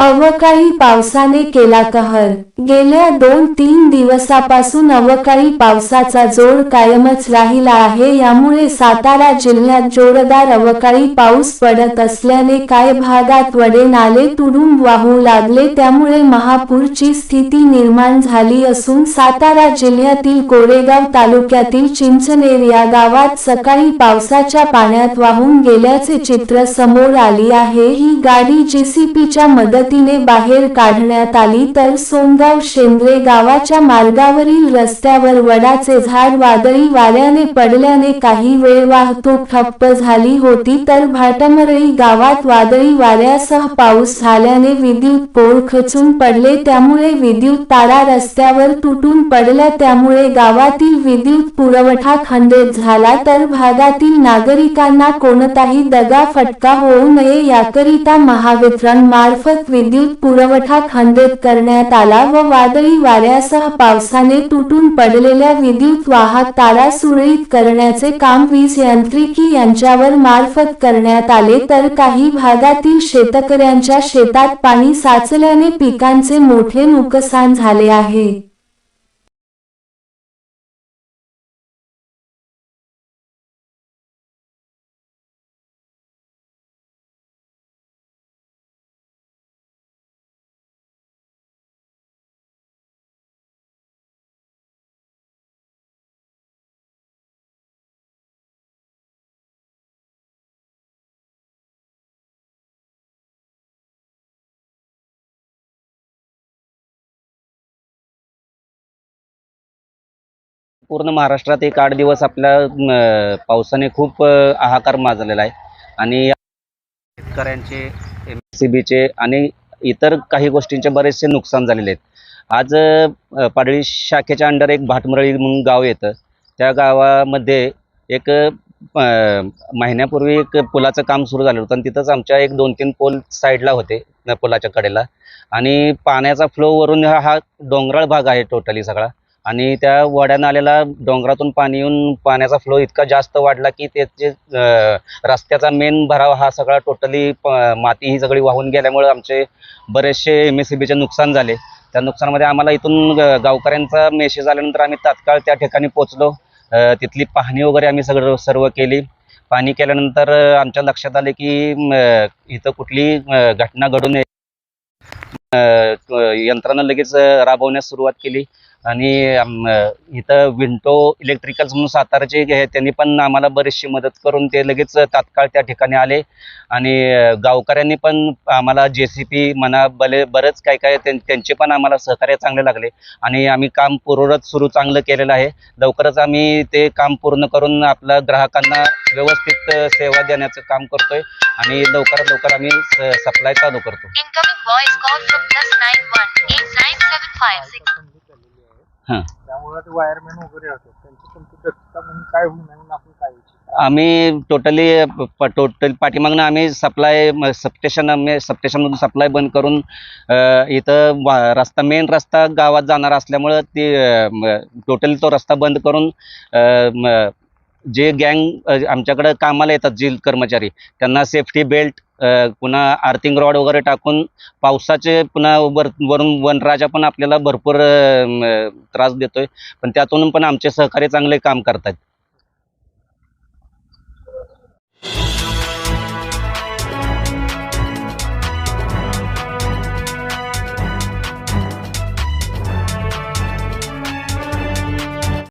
अवकाळी पावसाने केला कहर. गेल्या दोन तीन दिवसापासून अवकाळी पावसाचा जोर कायमच राहिला आहे यामुळे सातारा जिल्ह्यात जोरदार अवकाळी पाऊस पडत असल्याने काय भागात वडे नाले तुडूंब वाहू लागले त्यामुळे महापूरची स्थिती निर्माण झाली असून सातारा जिल्ह्यातील कोरेगाव तालुक्यातील चिंचनेर या गावात सकाळी पावसाच्या पाण्यात वाहून गेल्याचे चित्र समोर आली आहे. ही गाडी जेसीपीच्या मदत मदतीने बाहेर काढण्यात आली तर सोनगाव शेंद्रे गावाच्या मार्गावरील रस्त्यावर वडाचे झाड वादळी वाऱ्याने पडल्याने काही वेळ वाहतूक ठप्प झाली होती तर भाटमरळी गावात वादळी वाऱ्यासह पाऊस झाल्याने विद्युत पोल खचून पडले. त्यामुळे विद्युत तारा रस्त्यावर तुटून पडल्या. त्यामुळे गावातील विद्युत पुरवठा खंडित झाला तर भागातील नागरिकांना कोणताही दगा फटका होऊ नये याकरिता महावितरण मार्फत विद्युत पुरवठा खंडित करण्यात आला व वादळी वाऱ्यासह पावसाने तुटून पडलेल्या विद्युत वाहक तारा सुरळीत करण्याचे काम वीज यांत्रिकी यांच्यावर मार्फत करण्यात आले तर काही भागातील शेतकऱ्यांच्या शेतात पाणी साचल्याने पिकांचे मोठे नुकसान झाले आहे. पूर्ण महाराष्ट्रात एक आठ दिवस आपल्या पावसाने खूप हाहाकार माजलेला आहे. आणि शेतकऱ्यांचे एम सी बीचे आणि इतर काही गोष्टींचे बरेचसे नुकसान झालेले आहेत. आज पाडळी शाखेच्या अंडर एक भाटमरळी म्हणून गाव येतं. त्या गावामध्ये एक महिन्यापूर्वी एक पुलाचं काम सुरू झालं होतं. आणि तिथंच आमच्या एक दोन तीन पोल साईडला होते पुलाच्या कडेला. आणि पाण्याचा फ्लो वरून हा हा डोंगराळ भाग आहे टोटली सगळा. आणि त्या वड्यानं आलेला डोंगरातून पाणी येऊन पाण्याचा फ्लो इतका जास्त वाढला की त्याचे रस्त्याचा मेन भराव हा सगळा टोटली माती ही सगळी वाहून गेल्यामुळे आमचे बरेचसे एम एस सी बीचे नुकसान झाले. त्या नुकसानामध्ये आम्हाला इथून गावकऱ्यांचा मेसेज आल्यानंतर आम्ही तात्काळ त्या ठिकाणी पोचलो तिथली पाहणी वगैरे आम्ही सगळं सर्व केली. पाणी केल्यानंतर आमच्या लक्षात आले की इथं कुठली घटना घडून यंत्रणा लगेच राबवण्यास सुरुवात केली. आणि इथं विंटो इलेक्ट्रिकल्स म्हणून साताराचे त्यांनी पण आम्हाला बरीचशी मदत करून ते लगेच तात्काळ त्या ठिकाणी आले. आणि गावकऱ्यांनी पण आम्हाला जे सी पी म्हणा बले बरंच काय काय त्यां- त्यांचे पण आम्हाला सहकार्य चांगले लागले. आणि आम्ही काम पूर्वरत सुरू चांगलं केलेलं आहे. लवकरच आम्ही ते काम पूर्ण करून आपल्या ग्राहकांना व्यवस्थित सेवा देण्याचं काम करतोय. आणि लवकरात लवकर आम्ही सप्लाय चालू करतो. हां. त्यामुळे ते वायरमॅन वगैरे असतात. त्यांची तुमची दक्षता म्हणून काय होईल म्हणून आपण काय विचार आम्ही टोटली टोटल पाठीमागनं आम्ही सप्लाय सबस्टेशन आम्ही सबस्टेशनमधून सप्लाय बंद करून अ, इथं वा- रस्ता मेन रस्ता गावात जाणार असल्यामुळं ते टोटली तो रस्ता बंद करून अ, म, जे गँग आमच्याकडं कामाला येतात जे कर्मचारी त्यांना सेफ्टी बेल्ट पुन्हा आर्थिंग रॉड वगैरे टाकून पावसाचे पुन्हा वर वरून वनराजा पण आपल्याला भरपूर त्रास देतोय. पण त्यातून पण आमचे सहकारी चांगले काम करतात